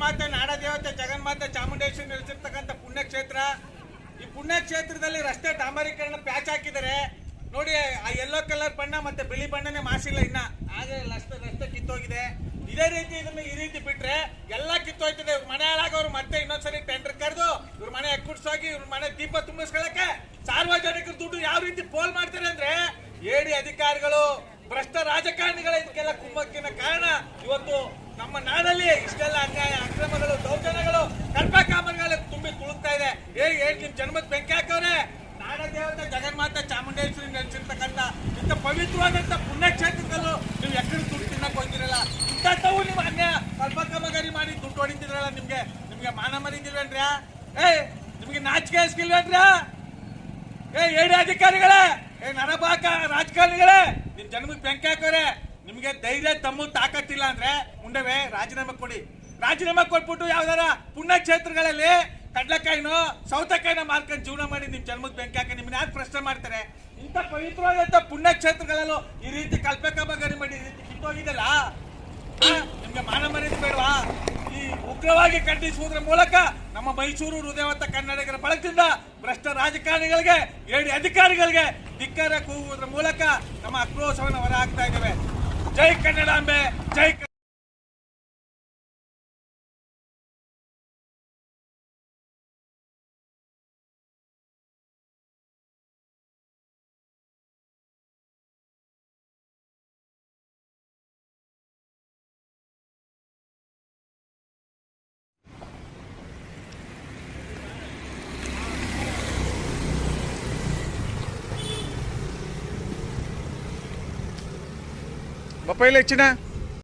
ಜಗನ್ಮಾತೆ ನಾಡ ದೇವತೆ ಜಗನ್ಮಾತೆ, ಚಾಮುಂಡೇಶ್ವರಿ ನೆಲೆಸಿರ್ತಕ್ಕಂಥ ಪುಣ್ಯಕ್ಷೇತ್ರ. ಈ ಪುಣ್ಯಕ್ಷೇತ್ರದಲ್ಲಿ ರಸ್ತೆ ಡಾಂಬರೀಕರಣ ಪ್ಯಾಚ್ ಹಾಕಿದರೆ ನೋಡಿ, ಆ ಯೆಲ್ಲೋ ಕಲರ್ ಬಣ್ಣ ಮತ್ತೆ ಬಿಳಿ ಬಣ್ಣನೇ ಮಾಸಿಲ್ಲ ಇನ್ನ. ಹಾಗೆ ರಸ್ತೆ ರಸ್ತೆ ಕಿತ್ತೋಗಿದೆ. ಇದೇ ರೀತಿ ಇದನ್ನ ಈ ರೀತಿ ಬಿಟ್ರೆ ಎಲ್ಲ ಕಿತ್ತೋಯ್ತದೆ. ಇವ್ರ ಮನೆ ಅವ್ರು ಮತ್ತೆ ಇನ್ನೊಂದ್ಸರಿ ಟೆಂಡರ್ ಕರೆದು ಇವ್ರ ಮನೆ ಕುಡ್ಸೋಗಿ ಇವ್ರ ಮನೆ ದೀಪ ತುಂಬಿಸ್ಕೊಳಕ್ಕೆ ಸಾರ್ವಜನಿಕರ ದುಡ್ಡು ಯಾವ ರೀತಿ ಪೋಲ್ ಮಾಡ್ತಾರೆ ಅಂದ್ರೆ ಏಡಿ ಅಧಿಕಾರಿಗಳು, ಭ್ರಷ್ಟ ರಾಜಕಾರಣಿಗಳ ಇದಕ್ಕೆಲ್ಲ ಕುಮ್ಮಕ್ಕಿನ ಕಾರಣ. ಇವತ್ತು ನಮ್ಮ ನಾಡಲ್ಲಿ ಇಷ್ಟೆಲ್ಲ ಅನ್ಯಾಯ, ಅಕ್ರಮಗಳು, ದೌರ್ಜನ್ಯಗಳು ಕರ್ಪ ಕಾಮಗಾರಿ ತುಂಬಿ ತುಳುಕ್ತಾ ಇದೆ. ಹೇಗೆ ಹೇಳಿ, ನಿಮ್ ಜನ್ಮದ ಬೆಂಕಿ ಹಾಕವ್ರೆ. ನಾಡ ದೇವತೆ ಜಗನ್ಮಾತೆ ಚಾಮುಂಡೇಶ್ವರಿ ನೆಲೆಸಿರ್ತಕ್ಕಂಥ ಇಂಥ ಪವಿತ್ರವಾದಂಥ ಪುಣ್ಯಕ್ಷೇತ್ರದಲ್ಲೂ ನೀವು ಎಕ್ಕಡೆ ದುಡ್ಡು ತಿನ್ನಕ್ ಹೋಗಿರಲ್ಲ. ಇಂಥವು ನೀವು ಅನ್ಯಾಯ ಕಲ್ಪ ಕಾಮಗಾರಿ ಮಾಡಿ ದುಡ್ಡು ಹೊಡಿತಿದ್ರಲ್ಲ ನಿಮ್ಗೆ. ನಿಮ್ಗೆ ಮಾನ ಮರಿದಿಲ್ವೇನ್ರಿ ಏ ನಿಮ್ಗೆ ನಾಚಿಕೆ ಇಸ್ಕಿಲ್ವೇನ್ರ್ಯಾ ಏ ಏಡಿ ಅಧಿಕಾರಿಗಳೇ. ಏ ನರಬಾಕ ರಾಜಕಾರಣಿಗಳೇ, ನಿಮ್ ಜನ್ಮಕ್ಕೆ ಬೆಂಕಿ ಹಾಕೋರೆ ನಿಮ್ಗೆ ಧೈರ್ಯ ತಮ್ಮ ತಾಕತ್ತಿಲ್ಲ ಅಂದ್ರೆ ಮುಂಡವೆ ರಾಜೀನಾಮೆ ಕೊಡಿ. ರಾಜೀನಾಮೆ ಕೊಟ್ಬಿಟ್ಟು ಯಾವ್ದಾರ ಪುಣ್ಯಕ್ಷೇತ್ರಗಳಲ್ಲಿ ಕಡ್ಲೆಕಾಯಿನೋ, ಸೌತೆಕಾಯಿನ ಮಾರ್ಕೊಂಡು ಜೀವನ ಮಾಡಿ ನಿಮ್ ಜನ್ಮಕ್ಕೆ ಬೆಂಕಿ ಹಾಕಿ ನಿಮ್ನ ಯಾಕೆ ಪ್ರಶ್ನೆ ಮಾಡ್ತಾರೆ? ಇಂಥ ಪವಿತ್ರವಾದಂತ ಪುಣ್ಯಕ್ಷೇತ್ರಗಳಲ್ಲೂ ಈ ರೀತಿ ಕಲ್ಪಕ ಕಾಮಗಾರಿ ಮಾಡಿ ಈ ರೀತಿ ಕಿತ್ತೋಗಿದೆಲ್ಲ ನಿಮ್ಗೆ ಮಾನ ಮರ್ಯಾದೆ ಬೇಡವಾ? ಈ ಉಗ್ರವಾಗಿ ಖಂಡಿಸುವುದರ ಮೂಲಕ ನಮ್ಮ ಮೈಸೂರು ಹೃದಯವಂತ ಕನ್ನಡಿಗರ ಬಳಕದಿಂದ ಭ್ರಷ್ಟ ರಾಜಕಾರಣಿಗಳಿಗೆ, ಏಡಿ ಅಧಿಕಾರಿಗಳಿಗೆ ಧಿಕ್ಕಾರ ಕೂಗುವುದರ ಮೂಲಕ ನಮ್ಮ ಆಕ್ರೋಶವನ್ನು ಹೊರಹಾಕ್ತಾ ಇದ್ದೇವೆ. जय कन्नड़ा में जय ముప్పైలో ఇచ్చినా